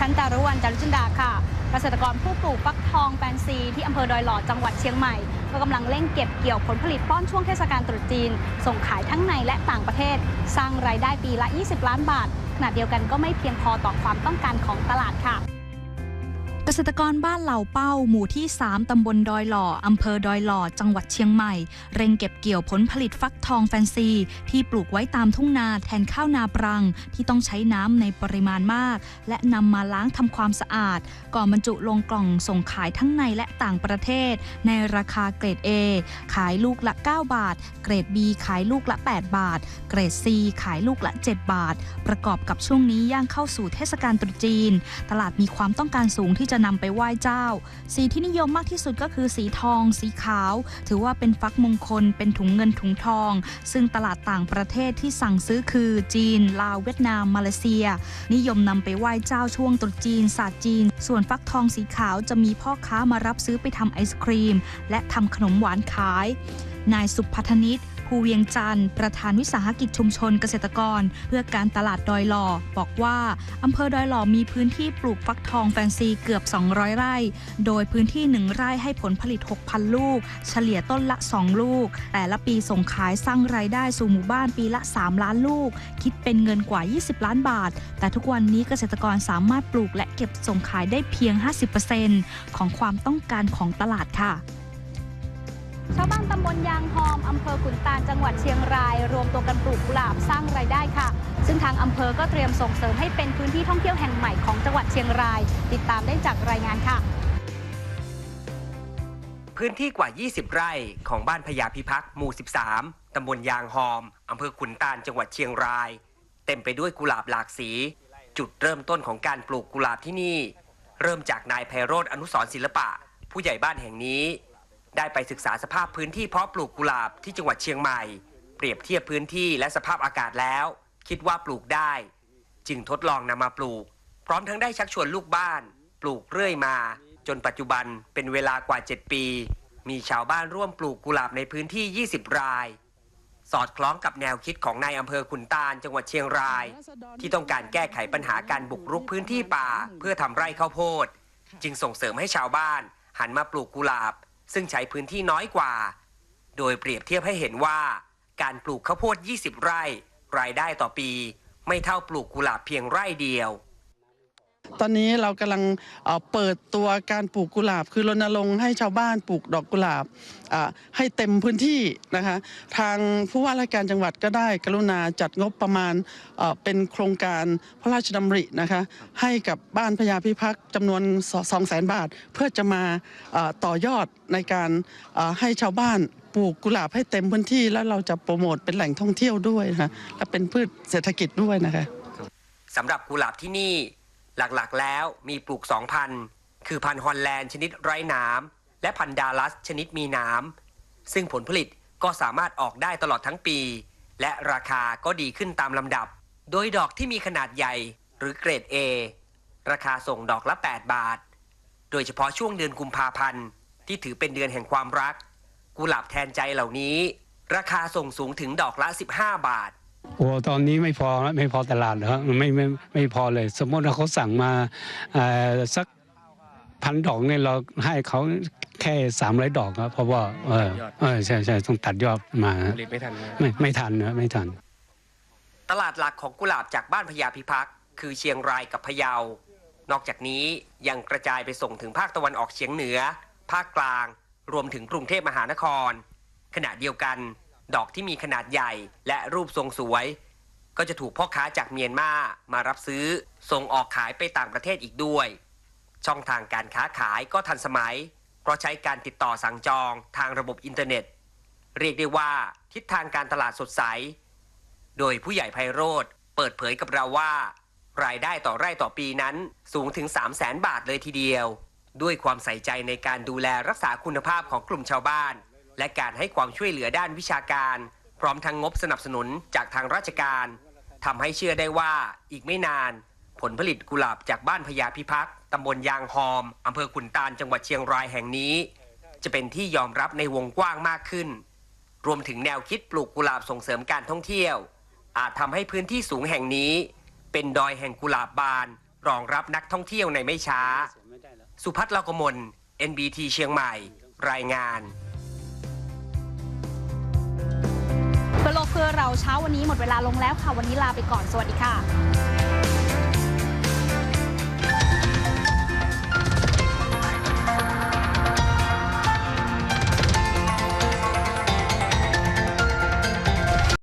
ฉันจารุวรรณจารุจินดาค่ะเกษตรกรผู้ปลูกฟักทองแฟนซีที่อำเภอดอยหล่อจังหวัดเชียงใหม่ก็กำลังเร่งเก็บเกี่ยวผลผลิตป้อนช่วงเทศกาลตรุษจีน ส่งขายทั้งในและต่างประเทศ สร้างรายได้ปีละ 20 ล้านบาทขณะเดียวกันก็ไม่เพียงพอต่อความต้องการของตลาดค่ะ ษตรกรบ้านเหล่าเป้าหมู่ที่ 3 ตำบลดอยหล่อ อำเภอดอยหล่อ จังหวัดเชียงใหม่ เร่งเก็บเกี่ยวผลผลิตฟักทองแฟนซี ที่ปลูกไว้ตามทุ่งนาแทนข้าวนาปรัง ที่ต้องใช้น้ำในปริมาณมาก และนำมาล้างทำความสะอาด ก่อนบรรจุลงกล่องส่งขายทั้งในและต่างประเทศ ในราคาเกรด A ขายลูกละ 9 บาท เกรด B ขายลูกละ 8 บาท เกรด C ขายลูกละ 7 บาท ประกอบกับช่วงนี้ย่างเข้าสู่เทศกาลตรุษจีน ตลาดมีความต้องการสูงที่จะนำไปไหว้เจ้า สีที่นิยมมากที่สุดก็คือสีทอง สีขาว ถือว่าเป็นฟักมงคล เป็นถุงเงินถุงทอง ซึ่งตลาดต่างประเทศที่สั่งซื้อคือจีน ลาว เวียดนาม มาเลเซีย นิยมนำไปไหว้เจ้าช่วงตรุษจีนศาสตร์จีน ส่วนฟักทองสีขาวจะมีพ่อค้ามารับซื้อไปทำไอศครีม และทำขนมหวานขาย นายสุพัฒนิต ภูเวียงจันทร์ประธานวิสาหกิจชุมชนเกษตรกร เพื่อการตลาดดอยหล่อ บอกว่าอำเภอดอยหล่อมีพื้นที่ปลูกฟักทองแฟนซีเกือบ 200 ไร่ โดยพื้นที่ 1 ไร่ให้ผลผลิต 6,000 ลูก เฉลี่ยต้นละ 2 ลูก แต่ละปีส่งขายสร้างรายได้สู่หมู่บ้านปีละ 3 ล้านลูก คิดเป็นเงินกว่า 20 ล้านบาท แต่ทุกวันนี้เกษตรกรสามารถปลูกและเก็บส่งขายได้เพียง 50%ของความต้องการของตลาดค่ะ ชาวบ้านตำบลยางหอมอำเภอขุนตาลจังหวัดเชียงราย รวมตัวกันปลูกกุหลาบสร้างรายได้ค่ะ ซึ่งทางอำเภอก็เตรียมส่งเสริมให้เป็นพื้นที่ท่องเที่ยวแห่งใหม่ของจังหวัดเชียงราย ติดตามได้จากรายงานค่ะ พื้นที่กว่า 20 ไร่ของบ้านพญาพิพักษ์หมู่ 13 ตำบลยางหอมอำเภอขุนตาลจังหวัดเชียงราย เต็มไปด้วยกุหลาบหลากสี จุดเริ่มต้นของการปลูกกุหลาบที่นี่ เริ่มจากนายไพโรธอนุสรศิลปะ ผู้ใหญ่บ้านแห่งนี้ ได้ไปศึกษาสภาพพื้นที่เพาะปลูกกุหลาบที่จังหวัดเชียงใหม่ เปรียบเทียบพื้นที่และสภาพอากาศแล้ว คิดว่าปลูกได้ จึงทดลองนำมาปลูก พร้อมทั้งได้ชักชวนลูกบ้าน ปลูกเรื่อยมา จนปัจจุบันเป็นเวลากว่า 7 ปี มีชาวบ้านร่วมปลูกกุหลาบในพื้นที่ 20 ราย สอดคล้องกับแนวคิดของนายอำเภอขุนตาลจังหวัดเชียงราย ที่ต้องการแก้ไขปัญหาการบุกรุกพื้นที่ป่า เพื่อทำไร่ข้าวโพด จึงส่งเสริมให้ชาวบ้าน หันมาปลูกกุหลาบ ซึ่งใช้พื้นที่น้อยกว่า โดยเปรียบเทียบให้เห็นว่า การปลูกข้าวโพด 20 ไร่ รายได้ต่อปี ไม่เท่าปลูกกุหลาบเพียงไร่เดียว ตอนนี้เรากำลังเปิดตัวการปลูกกุหลาบ คือรณรงค์ให้ชาวบ้านปลูกดอกกุหลาบให้เต็มพื้นที่นะคะทางผู้ว่าราชการจังหวัดก็ได้กรุณาจัดงบประมาณเป็นโครงการพระราชดำรินะคะให้กับบ้านพญาพิพักษ์จำนวน 2 0 0 0 0 0 บาท เพื่อจะมาต่อยอดในการให้ชาวบ้านปลูกกุหลาบให้เต็มพื้นที่ แล้วเราจะโปรโมทเป็นแหล่งท่องเที่ยวด้วยนะคะและเป็นพืชเศรษฐกิจด้วยนะคะสำหรับกุหลาบที่นี่ หลักๆแล้วมีปลูกสองพันคือพันธุ์ฮอลแลนด์ชนิดไร้น้ำและพันธุ์ดาลัสชนิดมีน้ำซึ่งผลผลิตก็สามารถออกได้ตลอดทั้งปี และราคาก็ดีขึ้นตามลำดับ โดยดอกที่มีขนาดใหญ่หรือเกรด A ราคาส่งดอกละ 8 บาท โดยเฉพาะช่วงเดือนกุมภาพันธ์ที่ถือเป็นเดือนแห่งความรัก กุหลาบแทนใจเหล่านี้ ราคาส่งสูงถึงดอกละ 15 บาท โอ้ตอนนี้ไม่พอแล้วไม่พอตลาดแล้วไม่ไม่ไม่พอเลย สมมติว่าเขาสั่งมาเอ่อสักพันดอกเนี่ยเราให้เขาแค่สามร้อยดอกครับเพราะว่าเออเออใช่ใช่ต้องตัดยอดมาผลิตไม่ทันไม่ไม่ทันนะไม่ทัน ตลาดหลักของกุหลาบจากบ้านพญาพิพักษ์คือเชียงรายกับพะเยา นอกจากนี้ยังกระจายไปส่งถึงภาคตะวันออกเฉียงเหนือ ภาคกลาง รวมถึงกรุงเทพมหานคร ขณะเดียวกัน ดอกที่มีขนาดใหญ่และรูปทรงสวย ก็จะถูกพ่อค้าจากเมียนมามารับซื้อ ส่งออกขายไปต่างประเทศอีกด้วย ช่องทางการค้าขายก็ทันสมัย เพราะใช้การติดต่อสั่งจองทางระบบอินเทอร์เน็ต เรียกได้ว่าทิศทางการตลาดสดใส โดยผู้ใหญ่ไพโรธเปิดเผยกับเราว่า รายได้ต่อไร่ต่อปีนั้นสูงถึง 3 0 0แสนบาทเลยทีเดียว ด้วยความใส่ใจในการดูแลรักษาคุณภาพของกลุ่มชาวบ้าน และการให้ความช่วยเหลือด้านวิชาการ พร้อมทั้งงบสนับสนุนจากทางราชการทำให้เชื่อได้ว่าอีกไม่นาน ผลผลิตกุหลาบจากบ้านพญาพิพักษ์ตำบลยางหอมอำเภอขุนตาลจังหวัดเชียงรายแห่งนี้ จะเป็นที่ยอมรับในวงกว้างมากขึ้น รวมถึงแนวคิดปลูกกุหลาบส่งเสริมการท่องเที่ยว อาจทำให้พื้นที่สูงแห่งนี้ เป็นดอยแห่งกุหลาบบาน รองรับนักท่องเที่ยวในไม่ช้า สุพัฒน์ลากมล NBT เชียงใหม่ รายงาน เราเช้าวันนี้หมดเวลาลงแล้วค่ะ วันนี้ลาไปก่อน สวัสดีค่ะ